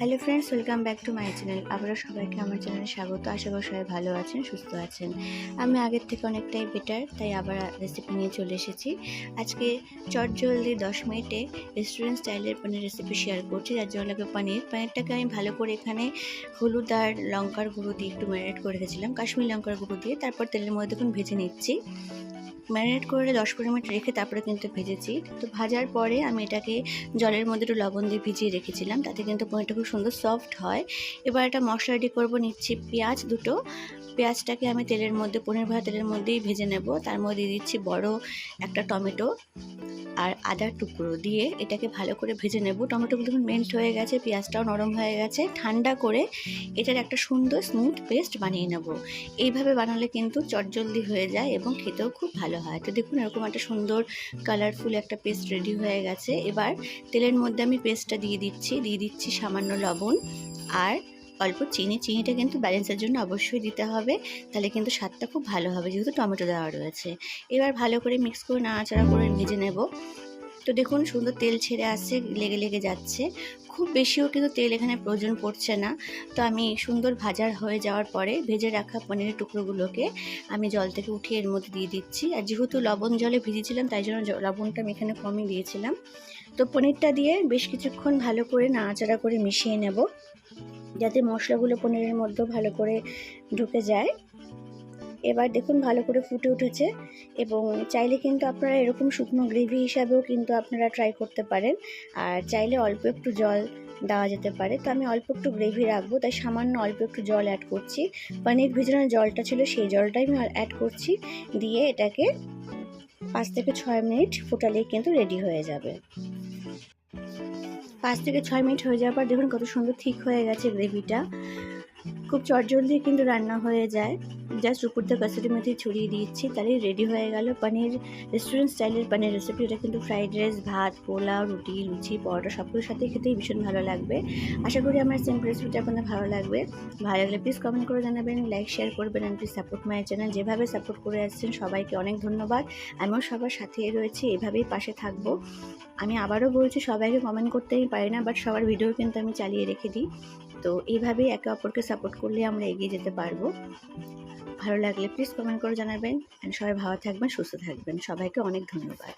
Hello friends welcome back to my channel আবারও সবাইকে আমার চ্যানেলে স্বাগত। আশা করি সবাই ভালো আছেন, সুস্থ আছেন। আমি আগের থেকে অনেকটাই বেটার তাই আবার রেসিপি নিয়ে চলে এসেছি। আজকে চট জলদি দশ মিনিটে রেস্টুরেন্ট স্টাইলের পনির রেসিপি শেয়ার করছি, যার জন্য লাগবে পনির। পনিরটাকে আমি ভালো করে এখানে হলুদ আর লঙ্কার গুঁড়ো দিয়ে একটু ম্যারিনেট করে রেখেছিলাম, কাশ্মীর লঙ্কার গুঁড়ো দিয়ে। তারপর তেলের মধ্যে দেখুন ভেজে নিচ্ছি। ম্যারিনেট করে দশ পনেরো মিনিট রেখে তারপরে কিন্তু ভেজেছি। তো ভাজার পরে আমি এটাকে জলের মধ্যে একটু লবণ দিয়ে ভিজিয়ে রেখেছিলাম। তাতে কিন্তু পনিরটা খুব সুন্দর সফট হয়। এবার একটা মশলা রেডি করব, নিচ্ছি পেঁয়াজ দুটো। পেঁয়াজটাকে আমি তেলের মধ্যে, পনির ভাজা তেলের মধ্যেই ভেজে নেব। তার মধ্যে দিচ্ছি বড় একটা টমেটো। আর আদার টুকরো দিয়ে এটাকে ভালো করে ভেজে নেব। টমেটোগুলো যখন মেল্ট হয়ে গেছে, পেঁয়াজটাও নরম হয়ে গেছে। ঠান্ডা করে এটার একটা সুন্দর স্মুথ পেস্ট বানিয়ে নেব। এইভাবে বানালে কিন্তু চটজলদি হয়ে যায় এবং খেতেও খুব ভালো হয়। তো দেখুন এরকম একটা সুন্দর কালারফুল একটা পেস্ট রেডি হয়ে গেছে। এবার তেলের মধ্যে আমি পেস্টটা দিয়ে দিচ্ছি। দিয়ে দিচ্ছি সামান্য লবণ আর অল্প চিনি, চিনিটা কিন্তু ব্যালেন্সের জন্য অবশ্যই দিতে হবে। তাহলে কিন্তু স্বাদটা খুব ভালো হবে, যেহেতু টমেটো দেওয়া রয়েছে। এবার ভালো করে মিক্স করে নাড়াচাড়া করে ভেজে নেব। তো দেখুন, সুন্দর তেল ছেড়ে আসছে, লেগে লেগে যাচ্ছে। খুব বেশিও কিন্তু তেল এখানে প্রয়োজন পড়ছে না। তো আমি সুন্দর ভাজার হয়ে যাওয়ার পরে ভেজে রাখা পনিরের টুকরোগুলোকে আমি জল থেকে উঠিয়ে এর মধ্যে দিয়ে দিচ্ছি। আর যেহেতু লবণ জলে ভিজেছিলাম তাই জন্য লবণটা আমি এখানে কমই দিয়েছিলাম। তো পনিরটা দিয়ে বেশ কিছুক্ষণ ভালো করে নাড়াচাড়া করে মিশিয়ে নেব। যাতে মশলাগুলো পনিরের মধ্যে ভালো করে ঢুকে যায়। এবার দেখুন ভালো করে ফুটে উঠেছে এবং চাইলে কিন্তু আপনারা এরকম শুকনো গ্রেভি হিসাবেও কিন্তু আপনারা ট্রাই করতে পারেন। আর চাইলে অল্প একটু জল দেওয়া যেতে পারে। তো আমি অল্প একটু গ্রেভি রাখব, তাই সামান্য অল্প একটু জল অ্যাড করছি। পনির ভিজানোর জলটা ছিল সেই জলটাই আমি অ্যাড করছি। দিয়ে এটাকে পাঁচ থেকে ছয় মিনিট ফোটালেই কিন্তু রেডি হয়ে যাবে। পাঁচ থেকে ছয় মিনিট হয়ে যাওয়ার পর দেখুন কত সুন্দর ঠিক হয়ে গেছে গ্রেভিটা। খুব চটজলদি কিন্তু রান্না হয়ে যায়। জাস্ট উপর দিয়ে কাসুরি মেথি ছড়িয়ে দিচ্ছি তাহলেই রেডি হয়ে গেল পানির। রেস্টুরেন্ট স্টাইলের পানির রেসিপি এটা কিন্তু ফ্রাইড রাইস ভাত, পোলাও, রুটি, লুচি, পরোটা, সবগুলোর সাথে খেতেই ভীষণ ভালো লাগবে। আশা করি আমার সিম্পল রেসিপিটা আপনাদের ভালো লাগবে। ভালো লাগলে প্লিজ কমেন্ট করে জানাবেন লাইক শেয়ার করবেন and please support my channel যেভাবে সাপোর্ট করে আসছেন, সবাইকে অনেক ধন্যবাদ। আমিও সবার সাথে রয়েছি, এভাবেই পাশে থাকব। আমি আবারও বলছি, সবাইকে কমেন্ট করতেই পারি না বাট সবার ভিডিও কিন্তু আমি চালিয়ে রেখে দিই। তো এইভাবেই একে অপরকে সাপোর্ট করলে আমরা এগিয়ে যেতে পারব। ভালো লাগলে প্লিজ কমেন্ট করে জানাবেন। অ্যান্ড সবাই ভালো থাকবেন, সুস্থ থাকবেন। সবাইকে অনেক ধন্যবাদ।